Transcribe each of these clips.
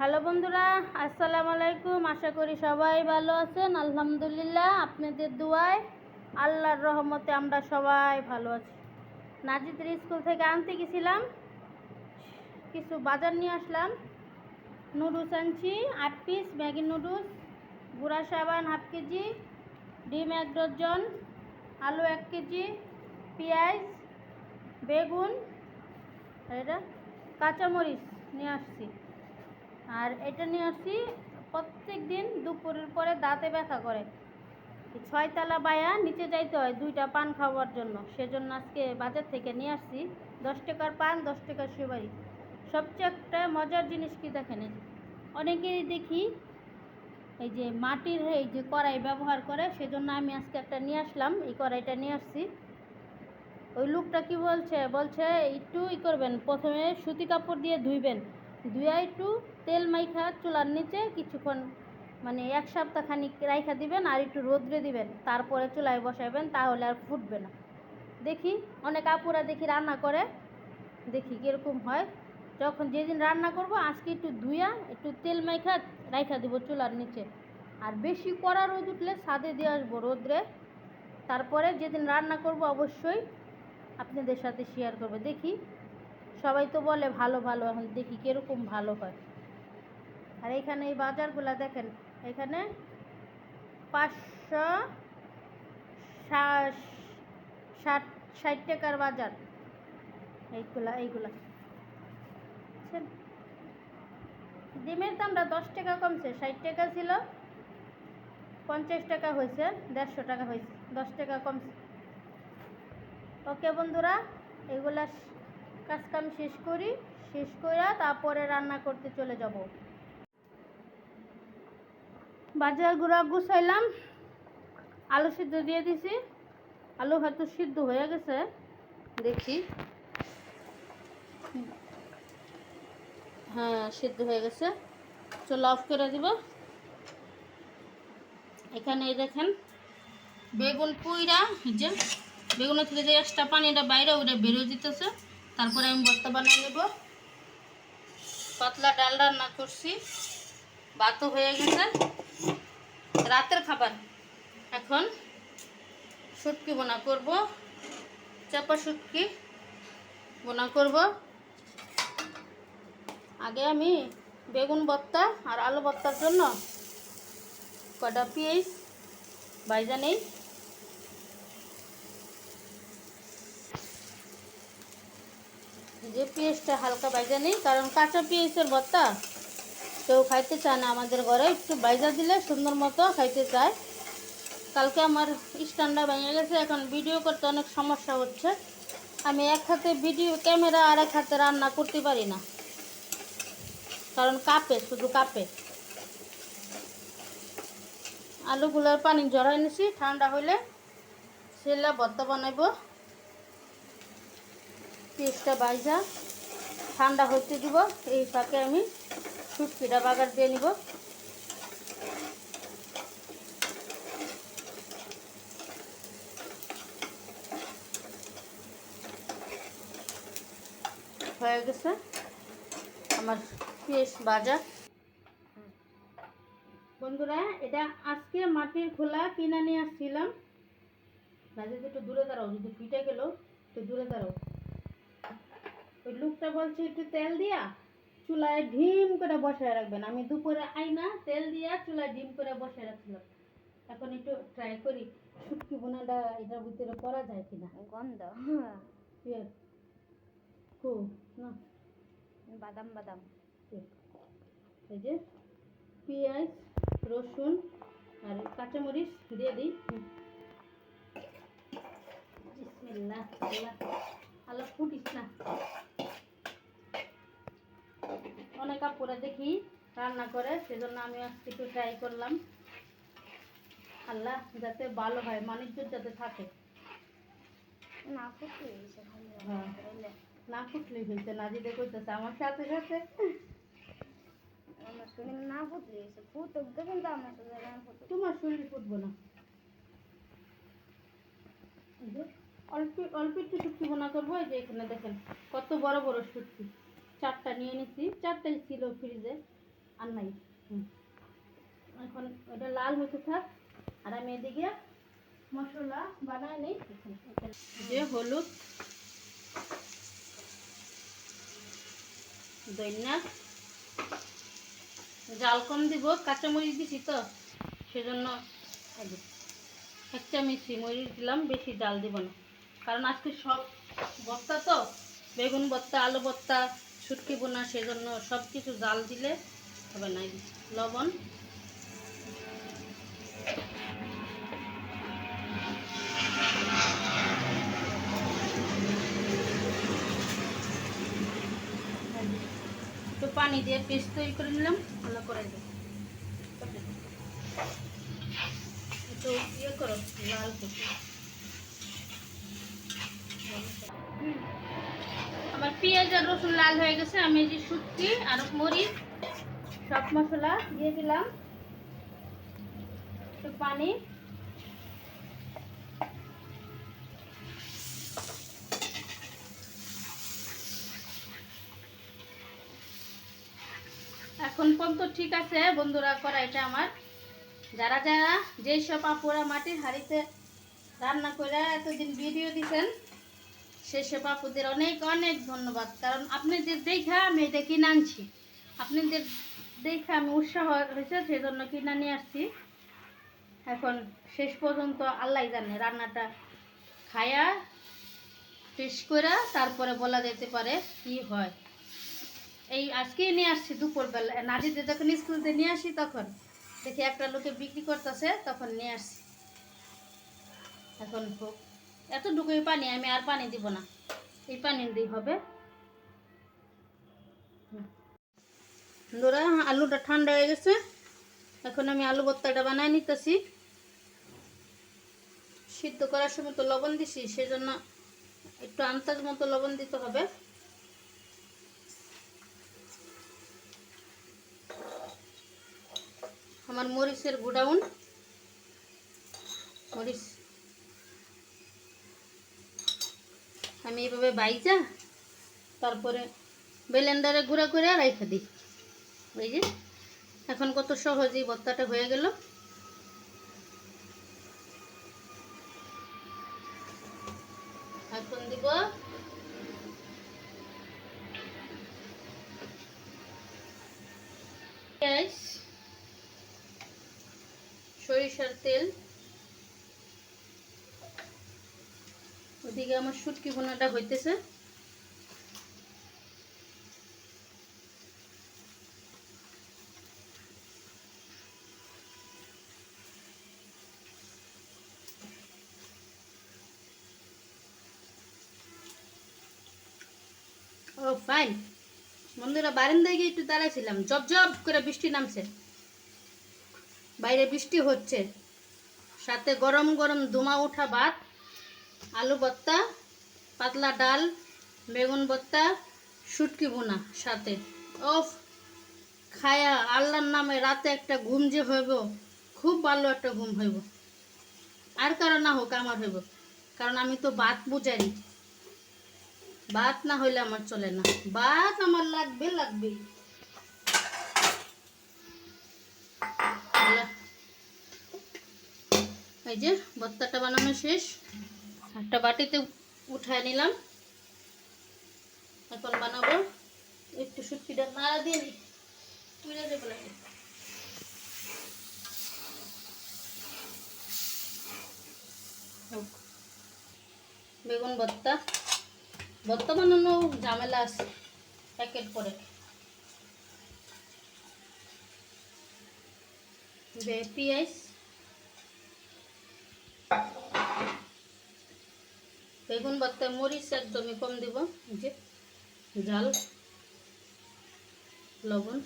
Hello বন্ধুরা, আসসালামু আলাইকুম। আশা করি সবাই ভালো আছেন। আলহামদুলিল্লাহ, আপনাদের দুয়ায়, আল্লাহর রহমতে আমরা সবাই ভালো আছি। নাজিদের স্কুল থেকে আনতে গেছিলাম। কিছু বাজার নিয়ে আসলাম। নুডলস আনছি আট পিস ম্যাগি নুডলস, গুঁড়া সাবান হাফ কেজি, ডিম এক ডজন, আলু এক কেজি, পেঁয়াজ, বেগুন, এটা কাঁচামরিচ নিয়ে আসছি। আর এটা নিয়ে আসছি প্রত্যেক দিন দুপুরের পরে দাঁতে ব্যথা করে। ছয়তলা বায়া, নিচে যাইতে হয়, দুইটা পান খাওয়ার জন্য। সেজন্য আজকে বাজার থেকে নিয়ে আসছি। দশ টাকার পান, দশ টাকার সুপারি। সবচেয়ে একটা মজার জিনিস কি দেখেন? অনেকেরই দেখি, এই যে মাটির এই যে কড়াই ব্যবহার করে, সেজন্য আমি আজকে একটা নিয়ে আসলাম, এই কড়াইটা নিয়ে আসছি। ওই লোকটা কি বলছে? বলছে, একটু ই করবেন, প্রথমে সুতি কাপড় দিয়ে ধুইবেন। ধুয়ে একটু তেল মাইখা চুলার নিচে কিছুক্ষণ মানে এক সপ্তাহ খানিক রাইখা দিবেন আর একটু রোদ্রে দিবেন। তারপরে চুলায় বসাবেন তাহলে আর ফুটবে না। দেখি, অনেক আপুরা দেখি রান্না করে, দেখি কীরকম হয়। যখন যেদিন রান্না করব, আজকে একটু ধুইয়া, একটু তেল মাইখা রাইখা দিব চুলার নিচে। আর বেশি কড়া রোদ উঠলে ছাদে দিয়ে আসব রোদ্রে। তারপরে যেদিন রান্না করব, অবশ্যই আপনাদের সাথে শেয়ার করব। দেখি সবাই তো বলে ভালো ভালো, এখন দেখি কীরকম ভালো হয়। আর এখানে এই বাজারগুলো দেখেন, এখানে পাঁচশো ষাট ষাট টাকার বাজার। এইগুলা এইগুলা। বুঝছেন? ডিমের দামটা দশ টাকা কমছে, ষাট টাকা ছিল, পঞ্চাশ টাকা হয়েছে, দেড়শো টাকা হয়েছে, দশ টাকা কমছে। ওকে বন্ধুরা, এগুলা কাজ কাম শেষ করি, শেষ করে তারপরে রান্না করতে চলে যাব। বাজার গুঁড়া গুছাইলাম, আলু সিদ্ধ দিয়ে দিছি। আলু হয়তো সিদ্ধ হয়ে গেছে, দেখি। হ্যাঁ সিদ্ধ হয়ে গেছে। চলো অফ করে দিব। এখানে দেখেন, বেগুন পুইরা যে বেগুনের থেকে যে এক্সট্রা পানিটা বাইরে ওটা বেরোয় দিতেছে তারপরে আমি ভর্তা বানিয়ে নেব। পাতলা ডাল রান্না করছি। ভাতও হয়ে গেছে। রাতের খাবার। এখন শুটকি বোনা করব। চাপা শুটকি বোনা করব। আগে আমি বেগুন ভর্তা আর আলু ভর্তার জন্য কটা পেঁয়াজ বাইজা নেই। যে পেঁয়াজটা হালকা বাইজা নেই, কারণ কাঁচা পেঁয়াজের ভর্তা কেউ খাইতে চায় না আমাদের ঘরে, একটু বাইজা দিলে সুন্দর মতো খাইতে চায়। কালকে আমার স্ট্যান্ডটা ভেঙে গেছে, এখন ভিডিও করতে অনেক সমস্যা হচ্ছে। আমি এক হাতে ভিডিও ক্যামেরা আর এক হাতে রান্না করতে পারি না। কারণ কাপে, শুধু কাপে। আলুগুলোর পানি জড়াই নিছি, ঠান্ডা হইলে সেলা ভর্তা বানাইব। পেঁয়াজটা বাইজা ঠান্ডা হতে দিব। এই ফাঁকে আমি শুটকিটা বাগার দিয়ে নিব। হয়ে গেছে আমার পেঁয়াজ ভাজা। বন্ধুরা, এটা আজকে মাটির খোলা কিনে নিয়ে আসছিলাম। ভাজে একটু দূরে দাঁড়াও, যদি ফিটে গেল, একটু দূরে দাঁড়াও। ওই লোকটা বলছে একটু তেল দিয়া চুলায় ঢিম করে বসায় রাখবেন। আমি দুপুরে আইনা তেল দিয়া চুলায় ডিম করে বসায় রাখছিলাম। এখন একটু ট্রাই করি শুটকি বোনাটা এটার ভিতরে করা যায় কিনা। গন্ধ। কো না। বাদাম বাদাম। এই যে পেঁয়াজ রসুন আর কাঁচামরিচ দিয়ে দিই। বিসমিল্লাহ আল্লাহ আল্লাহ ফুটিস না। অনেক আপুরা দেখি রান্না করে সেজন্য আমি আজকে একটু ট্রাই করলাম। আল্লাহ যাতে ভালো হয় মানুষজন যাতে থাকে। না ফুটে গেছে ভালো হ্যাঁ। না ফুটলেই হয়েছে না দিতে কইতেছে আমার সাথে সাথে। আমার শরীর না ফুটলে গেছে ফুটুক কিন্তু আমার শরীর তোমার শরীর ফুটবো না। অল্প অল্প একটু শুটকি বোনা করব এই যে এখানে দেখেন কত বড় বড় শুটকি চারটা নিয়ে নিছি চারটাই ছিল ফ্রিজে আর নাই। হুম। এখন ওটা লাল হতে থাক আর আমি এদিকে মশলা বানাই নেই। যে হলুদ দইনা জাল কম দিব কাঁচামরিচ দিছি তো সেজন্য এক চামচি মরিচ দিলাম বেশি জাল দিব না। কারণ আজকে সব বস্তা তো বেগুন বস্তা আলু বস্তা শুটকি বোনা, সেজন্য সব কিছু জাল দিলে হবে না। লবণ। একটু পানি দিয়ে পেস্ট তৈরি করে নিলাম, ভালো করে দেবো একটু ইয়ে লাল করো। পেঁয়াজ আর রসুন লাল হয়ে গেছে। আমি যে শুটকি আর মরিচ, সব মশলা দিয়ে দিলাম। একটু পানি। এখন পর্যন্ত ঠিক আছে বন্ধুরা করা এটা আমার। যারা যারা যেই সব আপুরা মাটির হাঁড়িতে রান্না করে এতদিন ভিডিও দিছেন সেই সব আপুদের অনেক অনেক ধন্যবাদ। কারণ আপনাদের দেখা আমি এটা কিনে আনছি। আপনাদের দেখে আমি উৎসাহ হয়েছে সেই জন্য কিনে নিয়ে আসছি। এখন শেষ পর্যন্ত আল্লাহ জানে, রান্নাটা খায়া টেস্ট করে তারপরে বলা যেতে পারে কি হয়। এই আজকেই নিয়ে আসছি দুপুরবেলা। নাজিদের যখন স্কুলতে নিয়ে আসি তখন, দেখি একটা লোকে বিক্রি করতেছে, তখন নিয়ে আসছি। এখন হোক। এতটুকুই পানি, আমি আর পানি দিব না। এই পানি দিয়ে হবে। বন্ধুরা আলুটা ঠান্ডা হয়ে গেছে। এখন আমি আলু ভর্তাটা বানাই নিতেছি। সিদ্ধ করার সময় তো লবণ দিছি, সেজন্য একটু আন্দাজ মতো লবণ দিতে হবে। আমার মরিচের গুডাউন মরিচ আমি এইভাবে বাইজা তারপরে বেলেন্ডারে গুঁড়া করে রাইখা দিই। ওই যে, এখন কত সহজেই ভর্তাটা হয়ে গেল। এখন দিব সরিষার তেল। ওদিকে আমার শুটকি বোনাটা হইতেছে। ও ফাইন বন্ধুরা, বারান্দায় গিয়ে একটু দাঁড়াইছিলাম। জব জব করে বৃষ্টি নামছে। বাইরে বৃষ্টি হচ্ছে। সাথে গরম গরম ধুমা ওঠা ভাত আলু ভর্তা, পাতলা ডাল, বেগুন ভর্তা, শুটকি বোনা সাথে। ওফ, খায়া আল্লাহর নামে রাতে একটা ঘুম যে হইব, খুব ভালো একটা ঘুম হইব। আর কারও না হোক, আমার হইব। কারণ আমি তো ভাত বুঝারি ভাত না হইলে আমার চলে না। ভাত আমার লাগবে লাগবে এই যে, ভর্তাটা বানানো শেষ। একটা বাটিতে উঠায় নিলাম। এখন বানাবো। একটু শুটকিটা নাড়া দিয়ে নি। তুলে দেবো। বেগুন ভর্তা। ভর্তা বানানো ঝামেলা আছে প্যাকেট বে- পেঁয়াজ। বেগুন ভর্তা মরিচ একদমই কম দিব যে জাল, লবণ।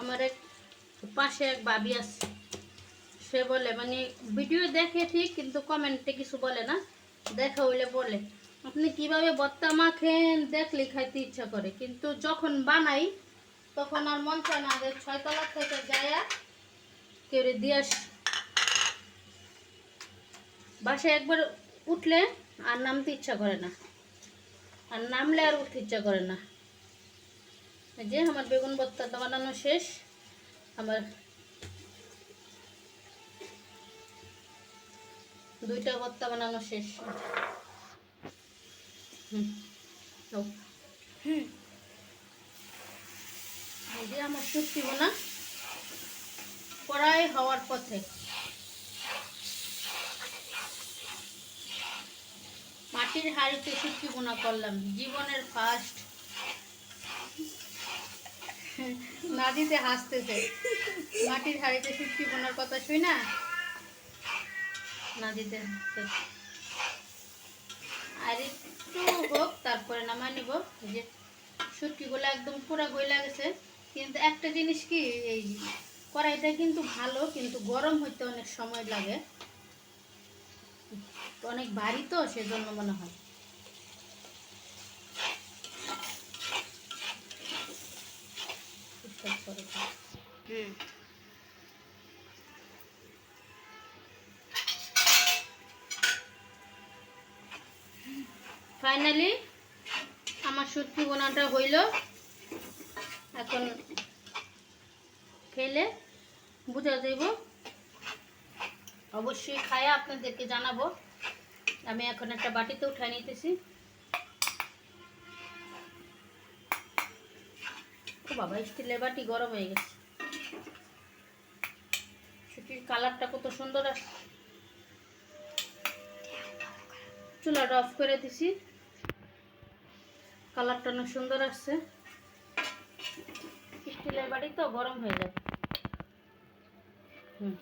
আমার এক পাশে এক ভাবি আছে। সে বলে মানে ভিডিও দেখে ঠিক, কিন্তু কমেন্টে কিছু বলে না। দেখা হইলে বলে, আপনি কীভাবে বত্তা মাখেন? দেখলে খাইতে ইচ্ছা করে। কিন্তু যখন বানাই, তখন আর মন চায় না যে ছয়তলা থেকে যায়া কেউ দিয়ে আস। বাসায় একবার উঠলে আর নামতে ইচ্ছা করে না। আর নামলে আর উঠতে ইচ্ছা করে না। যে আমার বেগুন ভর্তাটা বানানো শেষ। আমার দুইটা ভর্তা বানানো শেষ। হুম যে আমার বোনা কড়াই হওয়ার পথে। মাটির হাঁড়িতে শুটকি বোনা করলাম জীবনের ফার্স্ট নাদিতে হাসতেছে। মাটির হাঁড়িতে শুটকি বোনার কথা শুই না? নাদিতে। হাসতেছে আর একটু হোক তারপরে নামাই নিব। যে শুটকিগুলো একদম পুরা গইলা গেছে। কিন্তু একটা জিনিস কি, এই কড়াইটা কিন্তু ভালো, কিন্তু গরম হইতে অনেক সময় লাগে। অনেক ভারী তো, সেজন্য মনে হয়। হুম। ফাইনালি আমার শুটকি বোনাটা হইল। এখন খেলে বুঝা যাইব। অবশ্যই খায়া আপনাদেরকে জানাব। আমি এখন একটা বাটিতে উঠাই নিতেছি। বাবা স্টিলের বাটি গরম হয়ে গেছে। শুটির কালারটা কত সুন্দর আসছে চুলাটা অফ করে দিছি। কালারটা অনেক সুন্দর আসছে। স্টিলের বাড়ি তো গরম হয়ে যাবে হুম।